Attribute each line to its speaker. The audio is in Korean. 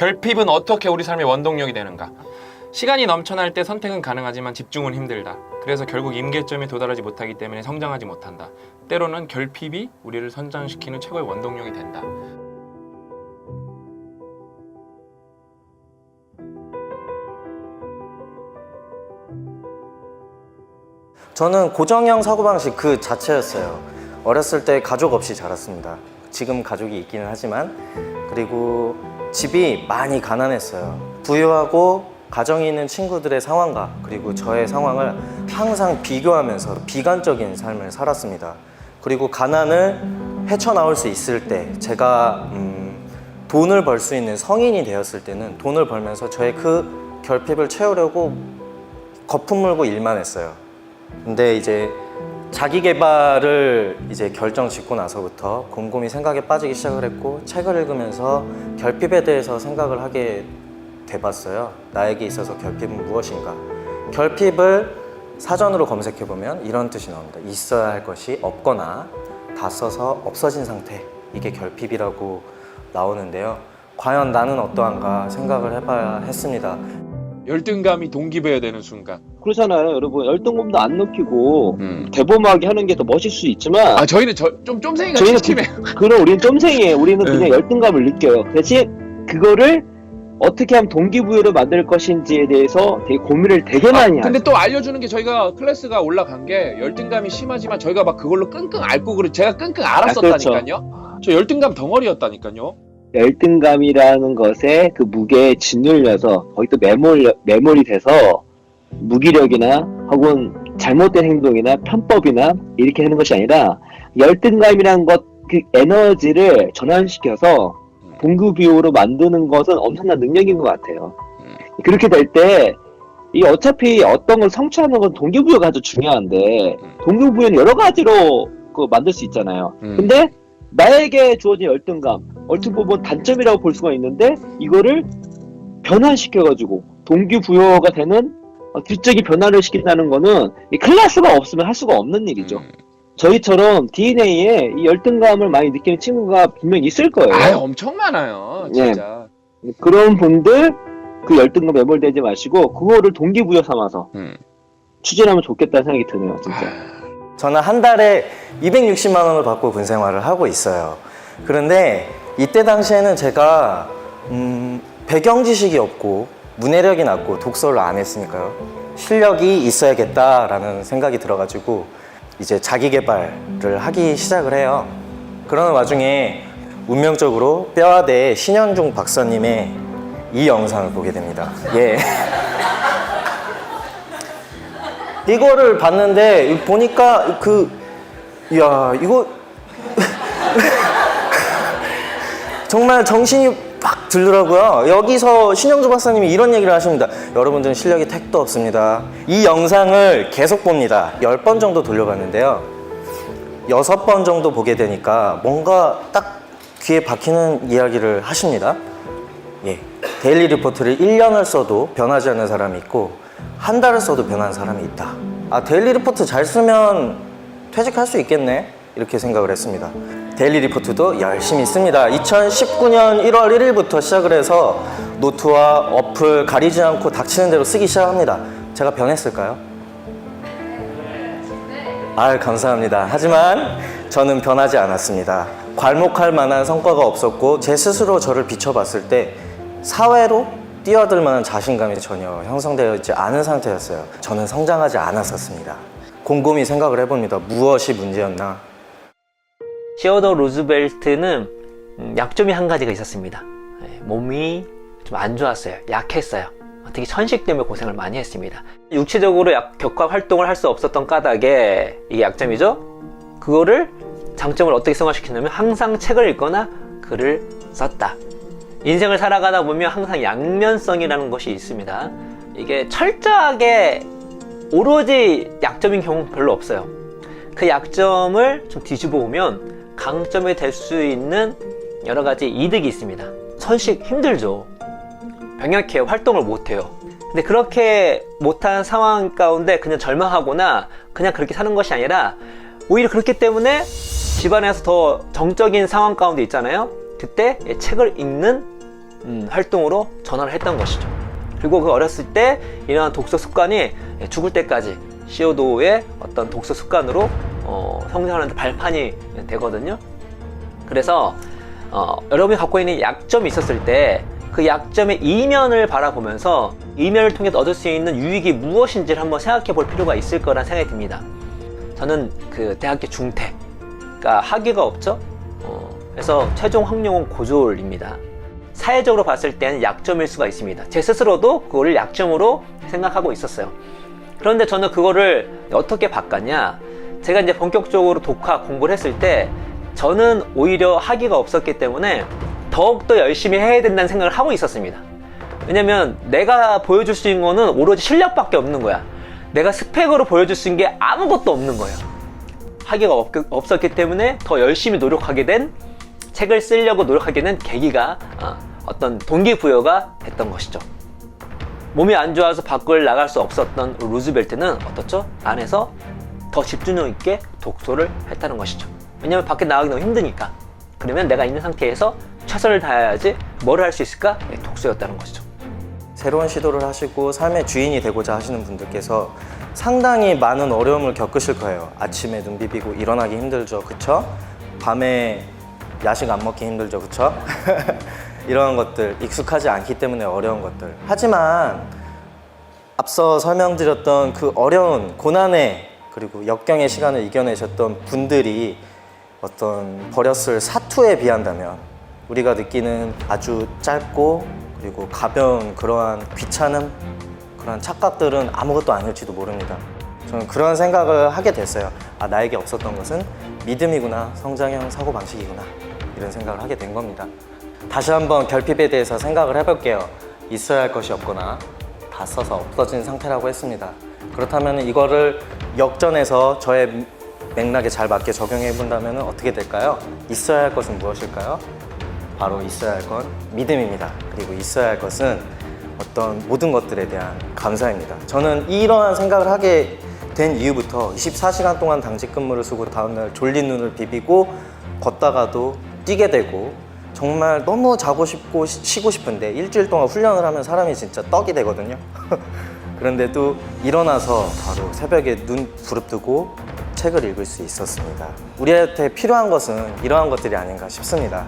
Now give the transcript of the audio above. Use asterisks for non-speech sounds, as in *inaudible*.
Speaker 1: 결핍은 어떻게 우리 삶의 원동력이 되는가? 시간이 넘쳐날 때 선택은 가능하지만 집중은 힘들다. 그래서 결국 임계점에 도달하지 못하기 때문에 성장하지 못한다. 때로는 결핍이 우리를 성장시키는 최고의 원동력이 된다.
Speaker 2: 저는 고정형 사고방식 그 자체였어요. 어렸을 때 가족 없이 자랐습니다. 지금 가족이 있기는 하지만 그리고 집이 많이 가난했어요. 부유하고 가정이 있는 친구들의 상황과 그리고 저의 상황을 항상 비교하면서 비관적인 삶을 살았습니다. 그리고 가난을 헤쳐나올 수 있을 때 제가 음, 돈을 벌 수 있는 성인이 되었을 때는 돈을 벌면서 저의 그 결핍을 채우려고 거품 물고 일만 했어요. 근데 이제 자기 개발을 이제 결정 짓고 나서부터 곰곰이 생각에 빠지기 시작을 했고 책을 읽으면서 결핍에 대해서 생각을 하게 돼봤어요. 나에게 있어서 결핍은 무엇인가? 결핍을 사전으로 검색해 보면 이런 뜻이 나옵니다. 있어야 할 것이 없거나 다 써서 없어진 상태. 이게 결핍이라고 나오는데요. 과연 나는 어떠한가 생각을 해봐야 했습니다.
Speaker 1: 열등감이 동기부여되는 되는 순간.
Speaker 3: 그렇잖아요, 여러분. 열등감도 안 높이고
Speaker 1: 음.
Speaker 3: 대범하게 하는 게 더 멋일 수 있지만
Speaker 1: 아 저희는 저좀 쫌생이가
Speaker 3: 저희는
Speaker 1: 시스템에
Speaker 3: 그럼 우리는 쫌생이에요. 우리는
Speaker 1: 네.
Speaker 3: 그냥 열등감을 느껴요. 대신 그거를 어떻게 하면 동기부여를 만들 것인지에 대해서 되게 고민을 되게 많이
Speaker 1: 아, 근데
Speaker 3: 하죠.
Speaker 1: 또 알려주는 게 저희가 클래스가 올라간 게 열등감이 심하지만 저희가 막 그걸로 끙끙 앓고 그래 제가 끙끙 알았었다니까요. 저 열등감 덩어리였다니까요.
Speaker 3: 열등감이라는 것에 그 무게에 짓눌려서 거기 또 매몰, 매몰이 돼서 무기력이나 혹은 잘못된 행동이나 편법이나 이렇게 하는 것이 아니라 열등감이라는 것, 그 에너지를 전환시켜서 동기부여로 만드는 것은 엄청난 능력인 것 같아요.
Speaker 1: 음.
Speaker 3: 그렇게 될 때, 이 어차피 어떤 걸 성취하는 건 동기부여가 아주 중요한데,
Speaker 1: 음.
Speaker 3: 동기부여는 여러 가지로 그 만들 수 있잖아요.
Speaker 1: 음.
Speaker 3: 근데 나에게 주어진 열등감, 얼핏 보면 단점이라고 볼 수가 있는데 이거를 변화시켜가지고 동기부여가 되는 어, 뒤쪽이 변화를 시킨다는 거는 이 클래스가 없으면 할 수가 없는 일이죠.
Speaker 1: 음.
Speaker 3: 저희처럼 DNA에 이 열등감을 많이 느끼는 친구가 분명히 있을 거예요.
Speaker 1: 아 엄청 많아요. 진짜.
Speaker 3: 그런 분들 그 열등감 매몰되지 마시고 그거를 동기부여 삼아서
Speaker 1: 음.
Speaker 3: 추진하면 좋겠다는 생각이 드네요, 진짜.
Speaker 2: 저는 한 달에 260만 원을 받고 군 생활을 하고 있어요. 그런데 이때 당시에는 제가 음, 배경 지식이 없고 문해력이 낮고 독서를 안 했으니까요. 실력이 있어야겠다라는 생각이 들어가지고 이제 자기 개발을 하기 시작을 해요. 그러는 와중에 운명적으로 뼈아대 신현중 박사님의 이 영상을 보게 됩니다. 예. *laughs* 이거를 봤는데 보니까 그, 야 이거 *laughs* 정말 정신이 팍 들더라고요. 여기서 신영주 박사님이 이런 얘기를 하십니다. 여러분들은 실력이 택도 없습니다. 이 영상을 계속 봅니다. 10번 정도 돌려봤는데요. 여섯 번 정도 보게 되니까 뭔가 딱 귀에 박히는 이야기를 하십니다. 예. 데일리 리포트를 1년을 써도 변하지 않는 사람이 있고 한 달을 써도 변한 사람이 있다. 아, 데일리 리포트 잘 쓰면 퇴직할 수 있겠네. 이렇게 생각을 했습니다. 데일리 리포트도 열심히 씁니다. 2019년 1월 1일부터 시작을 해서 노트와 어플 가리지 않고 닥치는 대로 쓰기 시작합니다. 제가 변했을까요? 아, 감사합니다. 하지만 저는 변하지 않았습니다. 괄목할 만한 성과가 없었고 제 스스로 저를 비춰봤을 때 사회로 뛰어들 만한 자신감이 전혀 형성되어 있지 않은 상태였어요. 저는 성장하지 않았었습니다. 곰곰이 생각을 해봅니다. 무엇이 문제였나?
Speaker 4: 시어더 루즈벨트는 음, 약점이 한 가지가 있었습니다. 예, 몸이 좀 안 좋았어요. 약했어요. 특히 천식 때문에 고생을 많이 했습니다. 육체적으로 약- 격화 활동을 할 수 없었던 까닭에 이게 약점이죠. 그거를 장점을 어떻게 승화시키냐면 항상 책을 읽거나 글을 썼다. 인생을 살아가다 보면 항상 양면성이라는 것이 있습니다. 이게 철저하게 오로지 약점인 경우는 별로 없어요. 그 약점을 좀 뒤집어 보면 강점이 될 수 있는 여러 가지 이득이 있습니다. 선식 힘들죠. 병약해요. 활동을 못해요. 근데 그렇게 못한 상황 가운데 그냥 절망하거나 그냥 그렇게 사는 것이 아니라 오히려 그렇기 때문에 집안에서 더 정적인 상황 가운데 있잖아요. 그때 책을 읽는 음, 활동으로 전환을 했던 것이죠. 그리고 그 어렸을 때 이러한 독서 습관이 죽을 때까지 시오도의 어떤 독서 습관으로 어, 성장하는데 발판이 되거든요. 그래서 어, 여러분이 갖고 있는 약점이 있었을 때 그 약점의 이면을 바라보면서 이면을 통해 얻을 수 있는 유익이 무엇인지를 한번 생각해 볼 필요가 있을 거란 생각이 듭니다. 저는 그 대학교 중퇴, 그러니까 학위가 없죠. 어, 그래서 최종 학력은 고졸입니다. 사회적으로 봤을 때는 약점일 수가 있습니다. 제 스스로도 그거를 약점으로 생각하고 있었어요. 그런데 저는 그거를 어떻게 바꿨냐? 제가 이제 본격적으로 독학 공부를 했을 때 저는 오히려 학위가 없었기 때문에 더욱더 열심히 해야 된다는 생각을 하고 있었습니다. 왜냐면 내가 보여줄 수 있는 거는 오로지 실력밖에 없는 거야. 내가 스펙으로 보여줄 수 있는 게 아무것도 없는 거예요. 학위가 없, 없었기 때문에 더 열심히 노력하게 된 책을 쓰려고 노력하게 된 계기가 어, 어떤 동기부여가 됐던 것이죠. 몸이 안 좋아서 밖을 나갈 수 없었던 루즈벨트는 어떻죠? 안에서 더 집중력 있게 독서를 했다는 것이죠. 왜냐면 밖에 나가기 너무 힘드니까. 그러면 내가 있는 상태에서 최선을 다해야지 뭘할수 있을까? 네, 독서였다는 것이죠.
Speaker 2: 새로운 시도를 하시고 삶의 주인이 되고자 하시는 분들께서 상당히 많은 어려움을 겪으실 거예요. 아침에 눈 비비고 일어나기 힘들죠. 그쵸? 밤에 야식 안 먹기 힘들죠. 그쵸? *laughs* 이러한 것들 익숙하지 않기 때문에 어려운 것들. 하지만 앞서 설명드렸던 그 어려운 고난의 그리고 역경의 시간을 이겨내셨던 분들이 어떤 버렸을 사투에 비한다면 우리가 느끼는 아주 짧고 그리고 가벼운 그러한 귀찮음 그런 착각들은 아무것도 아닐지도 모릅니다. 저는 그런 생각을 하게 됐어요. 아 나에게 없었던 것은 믿음이구나 성장형 사고 방식이구나 이런 생각을 하게 된 겁니다. 다시 한번 결핍에 대해서 생각을 해볼게요. 있어야 할 것이 없거나 다 써서 없어진 상태라고 했습니다. 그렇다면 이거를 역전해서 저의 맥락에 잘 맞게 적용해 본다면 어떻게 될까요? 있어야 할 것은 무엇일까요? 바로 있어야 할 건 믿음입니다. 그리고 있어야 할 것은 어떤 모든 것들에 대한 감사입니다. 저는 이러한 생각을 하게 된 이후부터 24시간 동안 당직 근무를 쓰고 다음날 졸린 눈을 비비고 걷다가도 뛰게 되고 정말 너무 자고 싶고 쉬- 쉬고 싶은데 일주일 동안 훈련을 하면 사람이 진짜 떡이 되거든요. *laughs* 그런데도 일어나서 바로 새벽에 눈 부릅뜨고 책을 읽을 수 있었습니다. 우리한테 필요한 것은 이러한 것들이 아닌가 싶습니다.